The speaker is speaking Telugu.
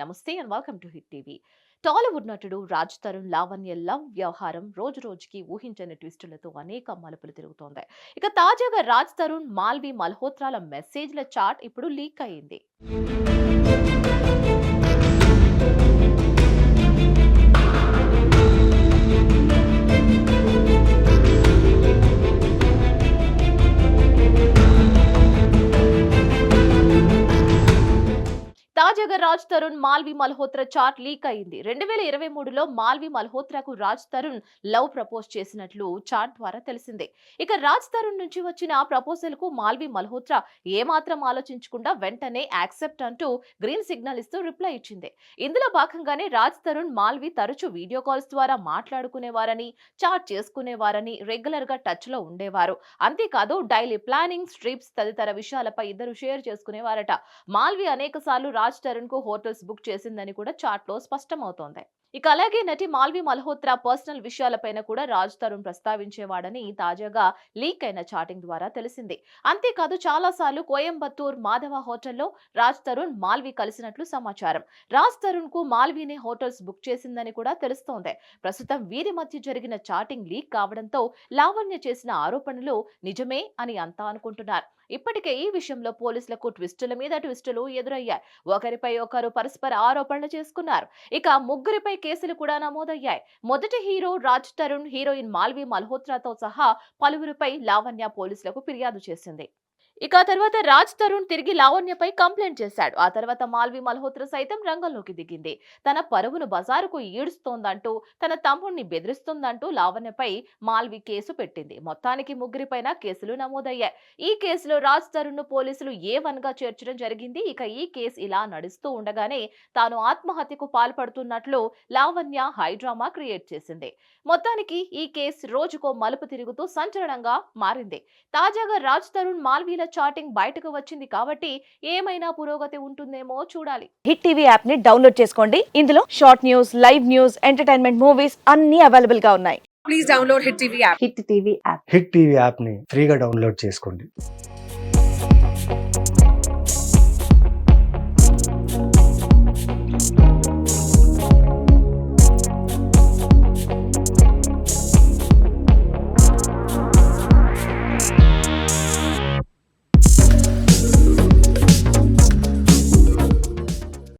నమస్తే and welcome to Hit TV. Tollywood నటుడు రాజ్ తరుణ్ లావణ్య లవ్ వ్యవహారం రోజు రోజుకి ఊహించని ట్విస్టులతో అనేక మలుపులు తిరుగుతోంది. ఇక తాజాగా రాజ్ తరుణ్ మాల్వి మల్హోత్రాల మెసేజ్ల చాట్ ఇప్పుడు లీక్ అయింది తాజాగా రాజ్ తరుణ్ మాల్వి మల్హోత్రా చాట్ లీక్ అయింది. రెండు వేల ఇరవై మూడులో మాల్వి మల్హోత్రాకు రాజ్ తరుణ్ లవ్ ప్రపోజ్ చేసినట్లు చాట్ ద్వారా తెలిసిందే. ఇక రాజ్ తరుణ్ నుంచి వచ్చిన ప్రపోజల్కు మాల్వి మల్హోత్రా ఏమాత్రం ఆలోచించకుండా వెంటనే యాక్సెప్ట్ అంటూ గ్రీన్ సిగ్నల్ ఇస్తూ రిప్లై ఇచ్చింది. ఇందులో భాగంగానే రాజ్ తరుణ్ మాల్వి తరచూ వీడియో కాల్స్ ద్వారా మాట్లాడుకునేవారని చాట్ చేసుకునేవారని రెగ్యులర్గా టచ్లో ఉండేవారు. అంతేకాదు డైలీ ప్లానింగ్ స్ట్రిప్స్ తదితర విషయాలపై ఇద్దరు షేర్ చేసుకునేవారట. మాల్వి అనేక సార్లు రాజ్ తరుణ్ కు హోటల్స్ బుక్ చేసిందని కూడా చాట్లో స్పష్టమవుతోంది. ఇక అలాగే నటి మాల్వి మల్హోత్రా పర్సనల్ విషయాలపైన కూడా రాజ్ తరుణ్ ప్రస్తావించేవాడని తాజాగా లీక్ అయిన చాటింగ్ ద్వారా తెలిసింది. అంతేకాదు చాలా సార్లు కోయంబత్తూర్ మాధవ హోటల్లో రాజ్ తరుణ్ మాల్వి కలిసినట్లు సమాచారం. రాజ్ తరుణ్కు మాల్వీనే హోటల్స్ బుక్ చేసిందని కూడా తెలుస్తోంది. ప్రస్తుతం వీరి మధ్య జరిగిన చాటింగ్ లీక్ కావడంతో లావణ్య చేసిన ఆరోపణలు నిజమే అని అంతా అనుకుంటున్నారు. ఇప్పటికే ఈ విషయంలో పోలీసులకు ట్విస్టుల మీద ట్విస్టులు ఎదురయ్యాయి. ఒకరిపై ఒకరు పరస్పర ఆరోపణలు చేసుకున్నారు. ఇక ముగ్గురిపై కేసులు కూడా నమోదయ్యాయి. మొదటి హీరో రాజ్ తరుణ్ హీరోయిన్ మాల్వి మల్హోత్రాతో సహా పలువురిపై లావణ్య పోలీసులకు ఫిర్యాదు చేసింది. ఇక ఆ తర్వాత రాజ్ తరుణ్ తిరిగి లావణ్యపై కంప్లైంట్ చేశాడు. ఆ తర్వాత మాల్వి మల్హోత్రా సైతం రంగంలోకి దిగింది. తన పరువును బజారుకు ఈడుస్తోందంటూ తన తమ్ముడిని బెదిరిస్తుందంటూ లావణ్యపై మాల్వి కేసు పెట్టింది. మొత్తానికి ముగ్గురిపైన కేసులు నమోదయ్యాయి. ఈ కేసులో రాజ్ తరుణ్ను పోలీసులు ఏ వన్గా చేర్చడం జరిగింది? ఇక ఈ కేసు ఇలా నడుస్తూ ఉండగానే తాను ఆత్మహత్యకు పాల్పడుతున్నట్లు లావణ్య హైడ్రామా క్రియేట్ చేసింది. మొత్తానికి ఈ కేసు రోజుకో మలుపు తిరుగుతూ సంచలనంగా మారింది. తాజాగా రాజ్ తరుణ్ మాల్వీల చాటింగ్ బయటకు వచ్చింది కాబట్టి ఏమైనా పురోగతి ఉంటుందేమో చూడాలి. హిట్ టీవీ యాప్ని డౌన్లోడ్ చేసుకోండి. ఇందులో short news live news entertainment movies అన్ని అవైలబుల్గా ఉన్నాయి. please download Hit TV app. Hit TV app. Hit TV యాప్ని ఫ్రీగా డౌన్లోడ్ చేసుకోండి.